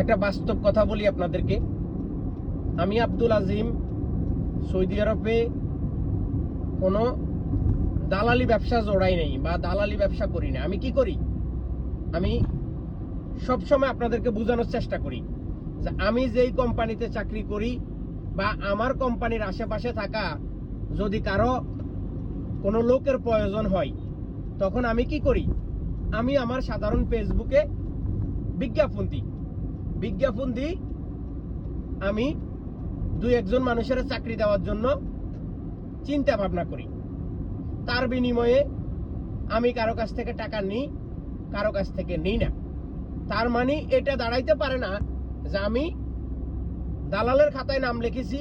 একটা বাস্তব কথা বলি আপনাদেরকে। আমি আব্দুল আজিম, সৌদি আরবে কোনো দালালি ব্যবসা জোড়াই নেই বা দালালি ব্যবসা করি না আমি কি করি? আমি সবসময় আপনাদেরকে বোঝানোর চেষ্টা করি যে আমি যেই কোম্পানিতে চাকরি করি বা আমার কোম্পানির আশেপাশে থাকা যদি কারও কোনো লোকের প্রয়োজন হয়, তখন আমি কি করি? আমি আমার সাধারণ ফেসবুকে বিজ্ঞাপন দিই। বিজ্ঞাপন দিই, আমি দুই একজন মানুষের চাকরি দেওয়ার জন্য চিন্তা ভাবনা করি। তার বিনিময়ে আমি কারও কাছ থেকে টাকা নিই, কারও কাছ থেকে নিই না। তার মানে এটা দাঁড়াইতে পারে না যে আমি দালালের খাতায় নাম লিখেছি,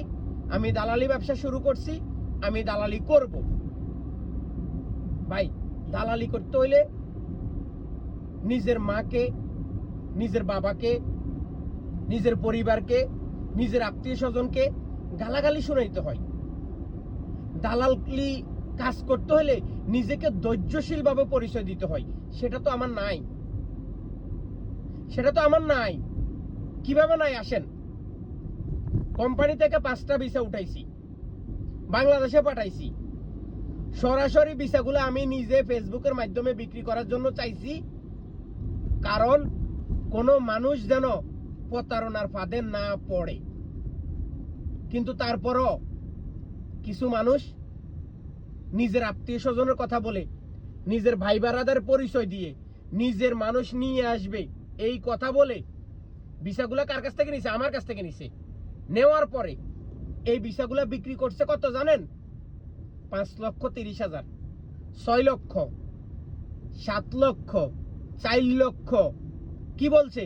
আমি দালালি ব্যবসা শুরু করছি, আমি দালালি করব। ভাই, দালালি করতে হইলে নিজের মাকে, নিজের বাবাকে নিজের পরিবারকে, নিজের আত্মীয় স্বজনকে গালাগালি শোনাইতে হয়। দালালি কাজ করতে হলে নিজেকে ধৈর্যশীল ভাবে পরিচয় দিতে হয়। সেটা তো আমার নাই। সেটা তো আমার নাই। কীভাবে নাই আসেন? কোম্পানি থেকে পাঁচটা ভিসা উঠাইছি। বাংলাদেশে পাঠাইছি। সরাসরি ভিসাগুলো আমি নিজে ফেসবুকের মাধ্যমে বিক্রি করার জন্য চাইছি। কারণ কোনো মানুষ যেন প্রতারণার ফাঁদে না পড়ে। কিন্তু তারপরও কিছু মানুষ নিজের আত্মীয় স্বজনের কথা বলে, নিজের ভাই বারাদার পরিচয় দিয়ে নিজের মানুষ নিয়ে আসবে, এই কথা বলে ভিসাগুলা কার কাছ থেকে নিছে? আমার কাছ থেকে নিছে। নেওয়ার পরে এই ভিসাগুলা বিক্রি করছে কত জানেন? পাঁচ লক্ষ তিরিশ হাজার, ছয় লক্ষ, সাত লক্ষ, চার লক্ষ। কি বলছে?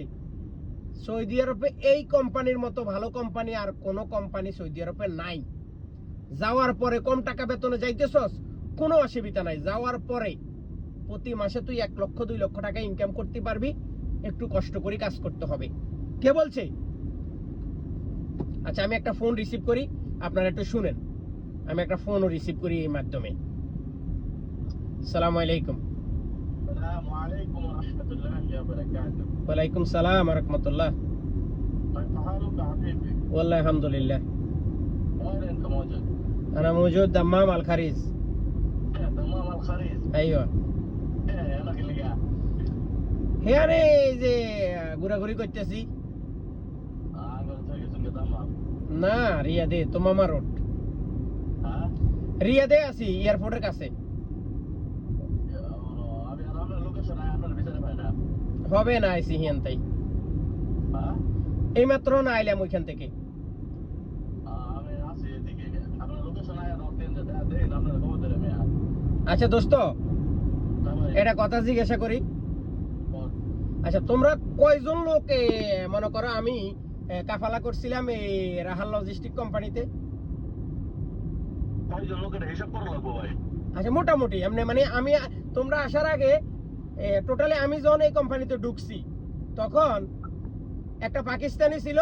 সৌদি আরবে এই কোম্পানির মতো ভালো কোম্পানি আর কোনো কোম্পানি সৌদি আরবে নাই। যাওয়ার পরে কম টাকা বেতনে যাইতেছস, কোনো অসুবিধা নাই। যাওয়ার পরে প্রতি মাসে তুই এক লক্ষ, দুই লক্ষ টাকা ইনকাম করতে পারবি, একটু কষ্ট করে কাজ করতে হবে। কে বলছে? আচ্ছা আমি একটা ফোন রিসিভ করি, আপনারা একটু শুনেন। আমি একটা ফোনও রিসিভ করি এই মাধ্যমে। সালাম আলাইকুম। ওয়ালাইকুম সালাম রহমতুল্লাহ كيف حالك يا حبيبي؟ والله الحمد لله وين أنت موجود؟ أنا موجود دمام الخريز إيه، تمام الخريج أيوة إيه أنا اللي قاعد হেয়ারে এই যে ঘোরাঘুরি করতেছি آه قلت لك اسمك تمام না রিয়াদে তোমামা রোড ها؟ রিয়াদে আছি এয়ারপোর্টের কাছে হবে না আইসি হিয়ান তাই এই মাত্র না আইলাম ওইখান থেকে। আচ্ছা দোস্ত এটা কথা জিজ্ঞাসা করি। আচ্ছা তোমরা কয়জন লোকে মনে করো আমি কাফালা করছিলাম এই রাহাল লজিস্টিক কোম্পানিতে আচ্ছা মোটামুটি। এমনি মানে আমি তোমরা আসার আগে টোটালি আমি যখন এই কোম্পানিতে ঢুকছি। তখন একটা পাকিস্তানি ছিল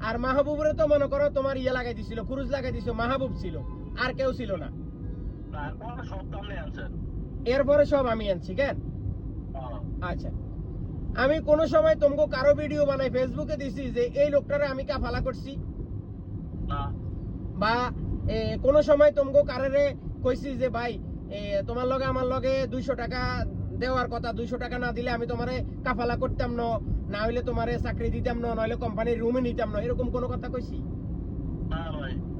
আর মাহবুবরে তো মনে করো তোমার ইয়ে লাগাই দিছিল খুরুজ লাগাই দিছিল মাহবুব ছিল আর কেউ ছিল না। এরপরে সব আমি আনছি কেন? আচ্ছা। আমি কোনো সময় তোমাকে কারও ভিডিও বানাই ফেসবুকে দিছি যে এই লোকটারে আমি কাফালা করছি। না। বা এ, কোনো সময় তোমাকে কারারে কইছি যে ভাই তোমার লগে আমার লগে দুইশো টাকা দেওয়ার কথা দুইশো টাকা না দিলে আমি তোমারে কাফালা করতাম না না হইলে তোমারে চাকরি দিতাম না নইলে কোম্পানির রুমে নিতাম না এরকম কোনো কথা কইছি?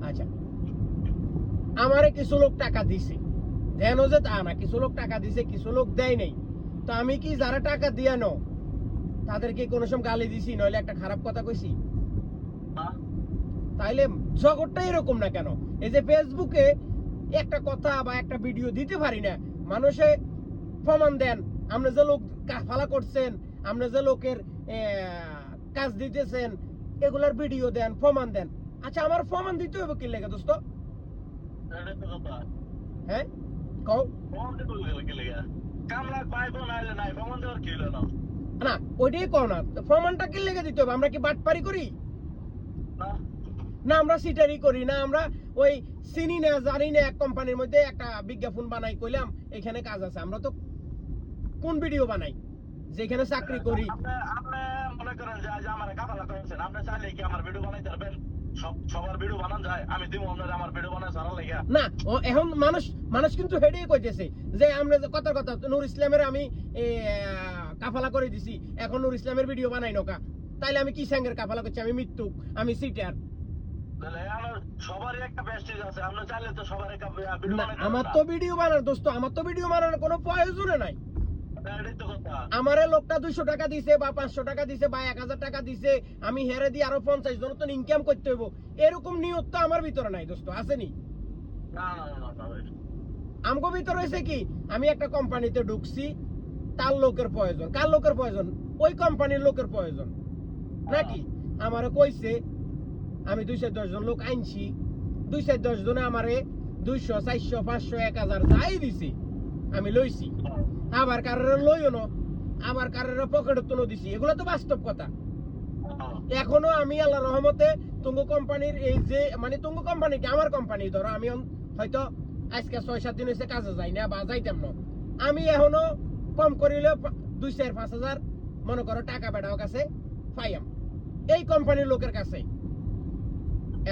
আচ্ছা। আমারে কিছু লোক টাকা দিছে। দেন যে তা না কিছু লোক টাকা দিছে কিছু লোক দেয় নাই। তো আমি কি যারা টাকা দিয়া নো তাদেরকে কোনো সময় গালি দিছি নইলে একটা খারাপ কথা কইছি? তাইলে জগৎটা এরকম না কেন? এই যে ফেসবুকে একটা কথা বা একটা ভিডিও দিতে পারি না মানুষে প্রমাণ দেন। আপনি যে লোক কাফালা করছেন আপনি যে লোকের কাজ দিতেছেন এগুলার ভিডিও দেন প্রমাণ দেন। আচ্ছা আমার প্রমাণ দিতে হবে কি লেগে দোস্ত? হ্যাঁ? কও। না? ওইটাই কও না। প্রমাণটা কি লেগে দিতে হবে? আমরা কি বাটপারি করি? না। না আমরা সিটারি করি না আমরা ওই চিনি না জানি না এক কোম্পানির মধ্যে একটা বিজ্ঞাপন বানাই কইলাম এখানে কাজ আছে। আমরা তো কোন ভিডিও বানাই? যেখানে চাকরি করি। আপনি মনে করেন যে আজ আমার কাফালা করেছেন আপনি চাইলে কি আমার ভিডিও বানাইতে পারবেন? সবার ভিডিও বানান যায় আমি দিব আপনার আমার ভিডিও বানায় সারা লেগে না এখন মানুষ মানুষ কিন্তু হেডেই কইতেছে যে আমরা যে কথা কথা নূর ইসলামের আমি কাফালা করে দিছি এখন নূর ইসলামের ভিডিও বানাই নকা। তাইলে আমি কি সঙ্গের কাফালা করছি? আমি মৃত্যু আমি সিটার। তাহলে আমার সবারই একটা প্রেস্টিজ আছে আপনি চাইলে তো ভিডিও না বানাইতে ভিডিও বানার দোস্ত আমার তো ভিডিও বানানোর কোনো প্রয়োজনে নাই। আমারে লোকটা দুইশো টাকা দিছে, বা পাঁচশো টাকা দিছে, বা এক হাজার টাকা দিছে, আমি হেরে দিয়ে আরও পঞ্চাশ জন তো ইনকাম করতে হইব। এরকম নিয়ত তো আমার ভিতরে নাই দোস্ত, আসেনি। আমগো হয়েছে কি, আমি একটা কোম্পানিতে ঢুকছি, তার লোকের প্রয়োজন। কার লোকের প্রয়োজন? ওই কোম্পানির লোকের প্রয়োজন। নাকি? আমারে কইছে, আমি দুইশো দশ জন লোক আনছি, দুইশো দশ জনে আমারে দুইশো, চারশো, পাঁচশো, এক হাজার যাই দিছি। আমি লইছি। আবার কারোর লইও না আবার কারোর পকেটে তুলো দিছি। এগুলো তো বাস্তব কথা। এখনও আমি আল্লাহ রহমতে তুঙ্গ কোম্পানির এই যে মানে তুঙ্গ কোম্পানি কি আমার কোম্পানি ধরো আমি হয়তো আজকে ছয় সাত দিন হয়েছে কাজে যাই না বা যাইতাম না। আমি এখনও কম করিলে দুই চার পাঁচ হাজার মনে করো টাকা বেটাও কাছে পাইয়াম। এই কোম্পানির লোকের কাছে।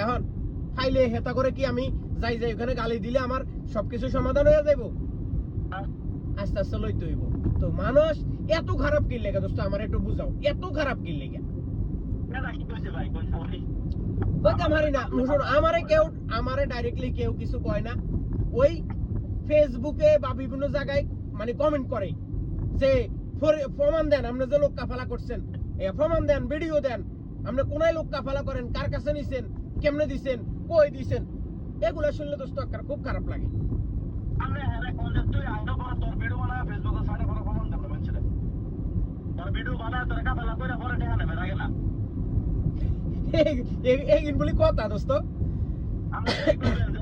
এখন ফাইলে হেতা করে কি আমি যাই যাই ওখানে গালি দিলে আমার সবকিছু সমাধান হয়ে যাইব? আস্তে আস্তে লইতে হইব। তো মানুষ এত খারাপ কি লেগে, দোস্ত, আমার একটু বুঝাও। এত খারাপ কি লেগে। আমারে কেউ, আমারে ডাইরেক্টলি কেউ কিছু কয় না। ওই ফেসবুকে বা বিভিন্ন জায়গায় মানে কমেন্ট করে যে প্রমাণ দেন, আপনি যে লোক কাফালা করছেন প্রমাণ দেন ভিডিও দেন, আপনি কোনায় লোক কাফালা করেন, কার কাছে নিছেন, কেমনে দিছেন, কই দিছেন? এগুলা শুনলে, দোস্ত খুব খারাপ লাগে। আমি হেরে কোন যে তুই আইনো পর তোর ভিডিও বানায় ফেসবুকে সাইডে করে কমেন্ট করতে পারছিস তোর ভিডিও বানায় তোর কাফালা কইরা পরে দেখা নেবে আগে না? এই- এই- বলি কথা দোস্ত। যে